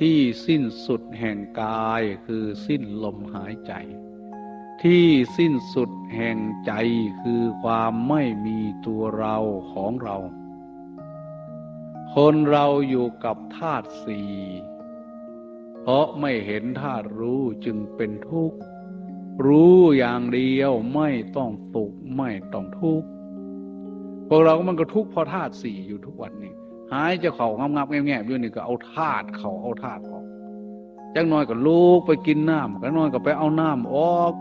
ที่สิ้นสุดแห่งกายคือสิ้นลมหายใจ ที่สิ้นสุดแห่งใจคือความไม่มีตัวเราของเรา คนเราอยู่กับธาตุสี่เพราะไม่เห็นธาตุรู้จึงเป็นทุกข์ รู้อย่างเดียวไม่ต้องสุขไม่ต้องทุกข์พวกเราก็มันก็ทุกข์เพราะธาตุสี่อยู่ทุกวันนี้ หายจะเข่างับงับแง่แง่อยู่นี่ก็เอาธาตุเข่าเอาธาตุออกจังน้อยก็ลูกไปกินน้ำก็น้อยก็ไปเอาน้ำออก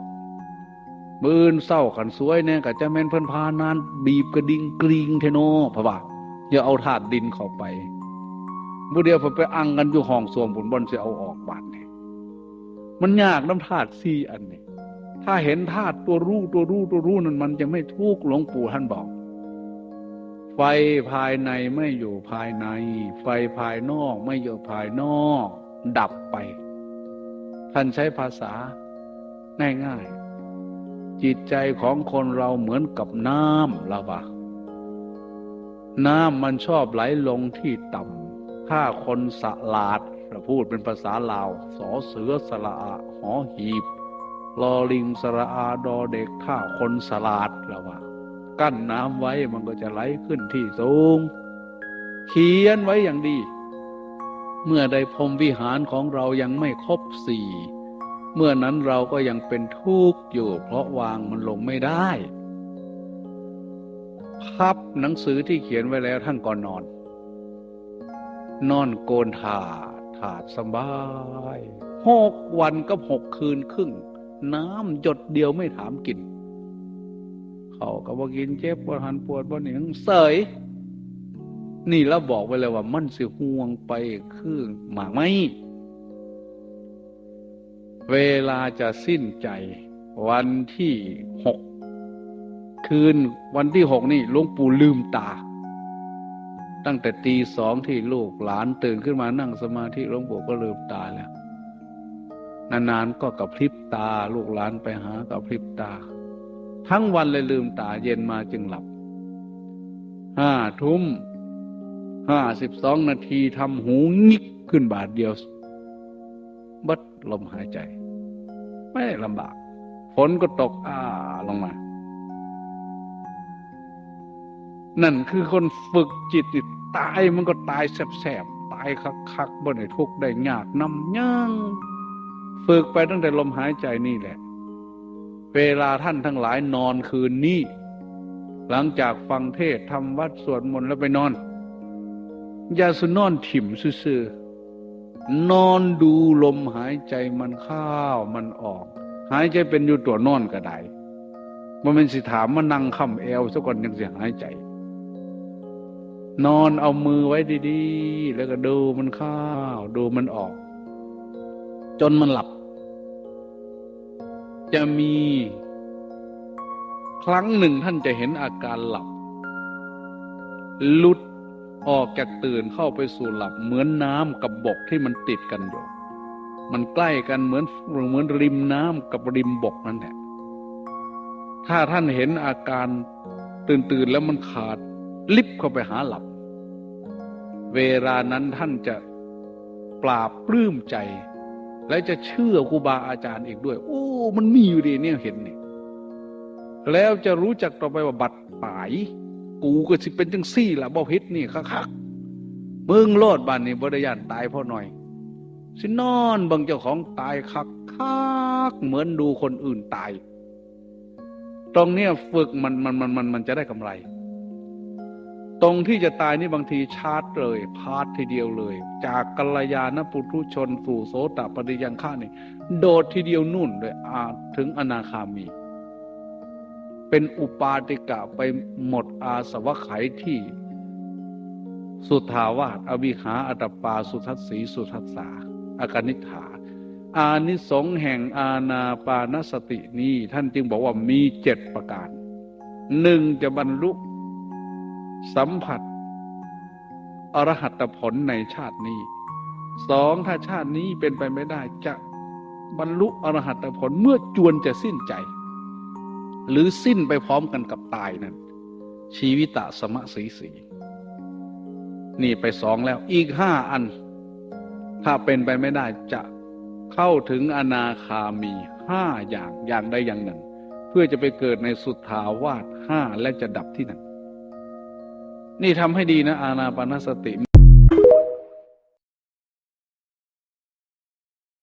บืนเศร้าขันสวยเนี่ยก็จะแม่นเพิ่นพานาน บีบกระดิ่งกริงเทโนพะบ่าอย่าเอาธาตุดินเข้าไปบุเดียวผมไปอังกันอยู่ห้องสวมผลบอลจะเอาออกบาดเนี่ยมันยากน้ำธาตุสี่อันนี้ถ้าเห็นธาตุตัวรู้ตัวรู้ตัวรู้นั่นมันจะไม่ทุกข์หลวงปู่ท่านบอก ไฟภายในไม่อยู่ภายใน ไฟภายนอกไม่อยู่ภายนอก ดับไป ท่านใช้ภาษาง่ายๆ จิตใจของคนเราเหมือนกับน้ำละวะน้ำมันชอบไหลลงที่ต่ำถ้าคนสลาดเราพูดเป็นภาษาลาวสอเสือสละอาหอหีบลอลิงสระอาดอเด็กถ้าคนสลาดละวะ กั้นน้ำไว้มันก็จะไหลขึ้นที่สูง เขียนไว้อย่างดี เมื่อใดพรมวิหารของเรายังไม่ครบสี่ เมื่อนั้นเราก็ยังเป็นทุกข์อยู่ เพราะวางมันลงไม่ได้พับหนังสือที่เขียนไว้แล้วท่านก่อนนอน นอนโกนถาดถาดสบายหกวันกับหกคืนครึ่ง น้ำหยดเดียวไม่ถามกิน เขาก็บอกกินเจ็บปวดหันปวดบนหนึ่งเสย นี่แล้วบอกไว้เลยว่า มันสิห่วงไปคือหมากไม่เวลาจะสิ้นใจ วันที่หกคืนวันที่หกนี่หลวงปู่ลืมตา ตั้งแต่ตีสองที่ลูกหลานตื่นขึ้นมานั่งสมาธิหลวงปู่ก็ลืมตาแล้วนานๆก็กระพริบตา ลูกหลานไปหากระพริบตา ทั้งวันเลยลืมตาเย็นมาจึงหลับห้าทุ่มห้าสิบสองนาทีทำหูงิกขึ้นบาทเดียวบัดลมหายใจ ไม่ลำบาก ฝนก็ตกอ้าลงมา นั่นคือคนฝึกจิตตายมันก็ตายแสบๆ ตายคักๆบนไอ้ทุกได้ยากนำย่าง ฝึกไปตั้งแต่ลมหายใจนี่แหละ เวลาท่านทั้งหลายนอนคืนนี้ หลังจากฟังเทศทำวัดสวดมนต์แล้วไปนอน อย่าสุนอนถิ่มซื่อนอนดูลมหายใจมันเข้ามันออก หายใจเป็นอยู่ตัวนอนก็ได้มันเป็นสิถามมานั่งคำเอวสักก่อนยังเสียหายใจ นอนเอามือไว้ดีๆ แล้วก็ดูมันเข้าดูมันออก จนมันหลับ จะมีครั้งหนึ่งท่านจะเห็นอาการหลับลุดออกจากตื่นเข้าไปสู่หลับเหมือนน้ำกับบกที่มันติดกันอยู่ มันใกล้กันเหมือนเหมือนริมน้ำกับริมบกนั่นแหละถ้าท่านเห็นอาการตื่นตื่นแล้วมันขาดลิบเข้าไปหาหลับ เวลานั้นท่านจะปราบปลื้มใจ และจะเชื่อครูบาอาจารย์อีกด้วย โอ้ มันมีอยู่ดีเนี่ยเห็นเนี่ยแล้วจะรู้จักต่อไปว่าบัตรปาย กูก็สิเป็นจังซี่ละบ่พิษนี่คักๆมึงโลดบ้านนี่บริยานตายพ่อหน่อย สินอนบางเจ้าของตายคักคักเหมือนดูคนอื่นตาย ตรงเนี้ยฝึกมันมันมันมันมันจะได้กำไร ตรงที่จะตายนี่บางทีชาร์จเลยพาร์ททีเดียวเลย จากกัลยาณปุถุชนสู่โสตปฏิยังฆานี่ โดดทีเดียวนุ่นเลยอาถึงอนาคามี เป็นอุปาติกะไปหมดอาสวะไขที่สุทาวาสอวิหาอัตปาสุทัศสีสุทัสสาอากานิฐาอานิสงแห่งอาณาปานสตินี้ท่านจึงบอกว่ามีเจ็ดประการหนึ่งจะบรรลุ สัมผัส อรหัตผลในชาตินี้สองถ้าชาตินี้เป็นไปไม่ได้จะบรรลุอรหัตผลเมื่อจวนจะสิ้นใจ หรือสิ้นไปพร้อมกันกับตายนั่นชีวิตะสมะสีสีนี่ไปสองแล้วอีกห้าอัน ถ้าเป็นไปไม่ได้จะเข้าถึงอนาคามีห้าอย่างอย่างใดอย่างหนึ่ง เพื่อจะไปเกิดในสุทธาวาสห้าและจะดับที่นั่น นี่ทำให้ดีนะอาณาปณสติ